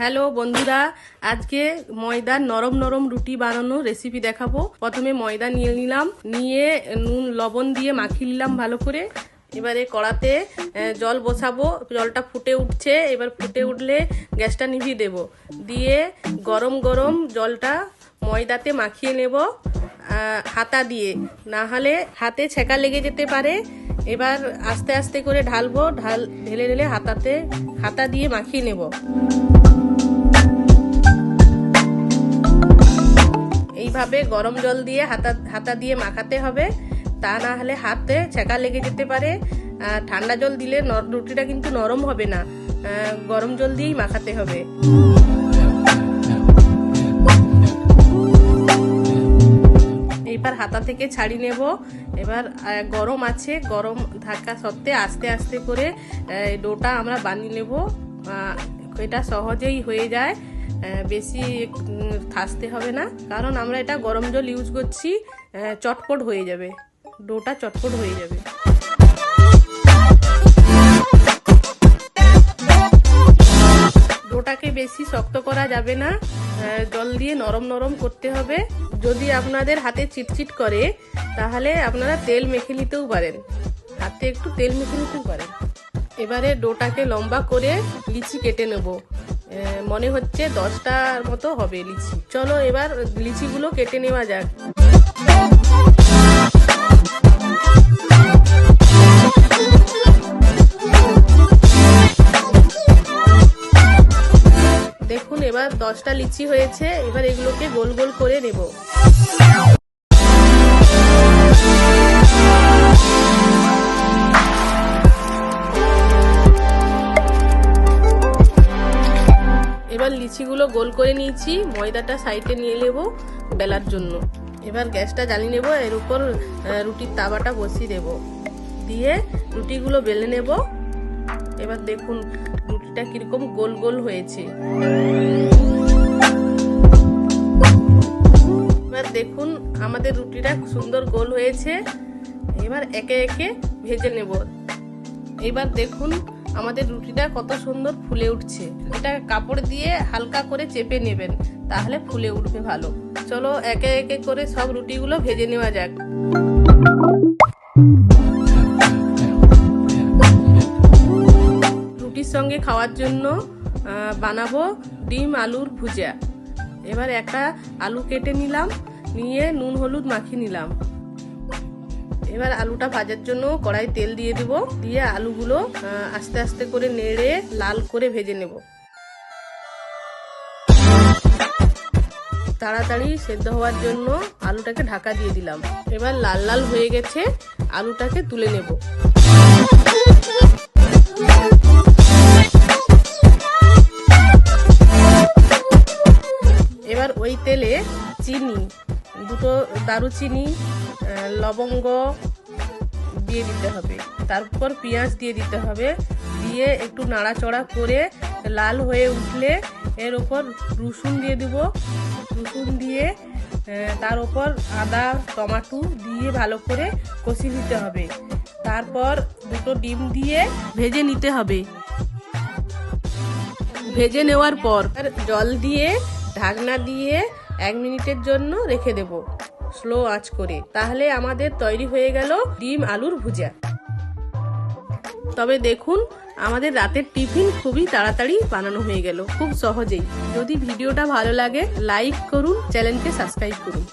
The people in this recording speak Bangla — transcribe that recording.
হ্যালো বন্ধুরা, আজকে ময়দার নরম নরম রুটি বানানোর রেসিপি দেখাবো। প্রথমে ময়দা নিয়ে নিলাম, নিয়ে নুন, লবণ দিয়ে মাখিয়ে নিলাম ভালো করে। এবারে কড়াতে জল বসাবো, জলটা ফুটে উঠছে, এবার ফুটে উঠলে গ্যাসটা নিভিয়ে দেব। দিয়ে গরম গরম জলটা ময়দাতে মাখিয়ে নেব হাতা দিয়ে। না হলে হাতে ছেঁকা লেগে যেতে পারে। এবার আস্তে আস্তে করে ঢালবো, ঢাল, ঢেলে ঢেলে হাতাতে, হাতা দিয়ে মাখিয়ে নেব। এইভাবে গরম জল দিয়ে হাতা হাতা দিয়ে মাখাতে হবে, তা না হলে হাতে ছেঁকা লেগে যেতে পারে। ঠান্ডা জল দিলে রুটিটা কিন্তু নরম হবে না। গরম জল দিয়েই মাখাতে হবে। এবার হাতা থেকে ছাড়ি নেব। এবার গরম আছে, গরম থাকা সত্ত্বে আস্তে আস্তে করে ডোটা আমরা বানিয়ে নেব। এটা সহজেই হয়ে যায়। বেশি থাসতে হবে না। কারণ আমরা এটা গরম জল ইউজ করছি চটপট হয়ে যাবে। ডোটা চটপট হয়ে যাবে। ডোটাকে বেশি শক্ত করা যাবে না। জল দিয়ে নরম নরম করতে হবে। যদি আপনাদের হাতে চিটচিট করে, তাহলে আপনারা তেল মেখে নিতেও পারেন। হাতে একটু তেল মেখে নিতেও পারেন। এবারে ডোটাকে লম্বা করে লিচি কেটে নেব। মনে হচ্ছে দশটার মতো হবে লিচি। চলো এবার লিচিগুলো কেটে নেওয়া যাক। দেখুন, এবার দশটা লিচি হয়েছে, এবার এগুলোকে গোল গোল করে নেব। লিচিগুলো গোল করে নিয়েছি, ময়দাটা সাইডে নিয়ে নেব বেলার জন্য। এবার গ্যাসটা জ্বালিয়ে নেব, এর উপর রুটির তাওয়াটা বসিয়ে দেব। দিয়ে রুটিগুলো বেলে নেব। এবার দেখুন রুটিটা কীরকম গোল গোল হয়েছে। এবার দেখুন আমাদের রুটিটা সুন্দর গোল হয়েছে। এবার একে একে ভেজে নেব। এবার দেখুন আমাদের রুটিটা কত সুন্দর ফুলে উঠছে। এটা কাপড় দিয়ে হালকা করে চেপে নেবেন, তাহলে ফুলে উঠবে ভালো। চলো একে একে করে সব রুটিগুলো ভেজে নেওয়া যাক। রুটির সঙ্গে খাওয়ার জন্য বানাবো ডিম, আলুর ভুজা এবার একটা আলু কেটে নিলাম, নিয়ে নুন, হলুদ মাখিয়ে নিলাম। এবার আলুটা ভাজার জন্য কড়াই তেল দিয়ে দিব। দিয়ে আলুগুলো আস্তে আস্তে করে নেড়ে লাল করে ভেজে নেব। তাড়াতাড়ি সেদ্ধ হওয়ার জন্য আলুটাকে ঢাকা দিয়ে দিলাম। এবার লাল লাল হয়ে গেছে, আলুটাকে তুলে নেব। এবার ওই তেলে চিনি, দুটো দারুচিনি লবঙ্গ দিয়ে দিতে হবে। তারপর পেঁয়াজ দিয়ে দিতে হবে। দিয়ে একটু নাড়াচড়া করে লাল হয়ে উঠলে এর ওপর রসুন দিয়ে দিব। রসুন দিয়ে তার ওপর আদা, টমাটো দিয়ে ভালো করে কষিয়ে নিতে হবে। তারপর দুটো ডিম দিয়ে ভেজে নিতে হবে। ভেজে নেওয়ার পর জল দিয়ে ঢাকনা দিয়ে এক মিনিটের জন্য রেখে দেব। স্লো আঁচ করে। তাহলে আমাদের তৈরি হয়ে গেল ডিম আলুর ভুজা তবে দেখুন, আমাদের রাতের টিফিন খুবই তাড়াতাড়ি বানানো হয়ে গেল। খুব সহজেই। যদি ভিডিওটা ভালো লাগে, লাইক করুন, চ্যানেলকে সাবস্ক্রাইব করুন।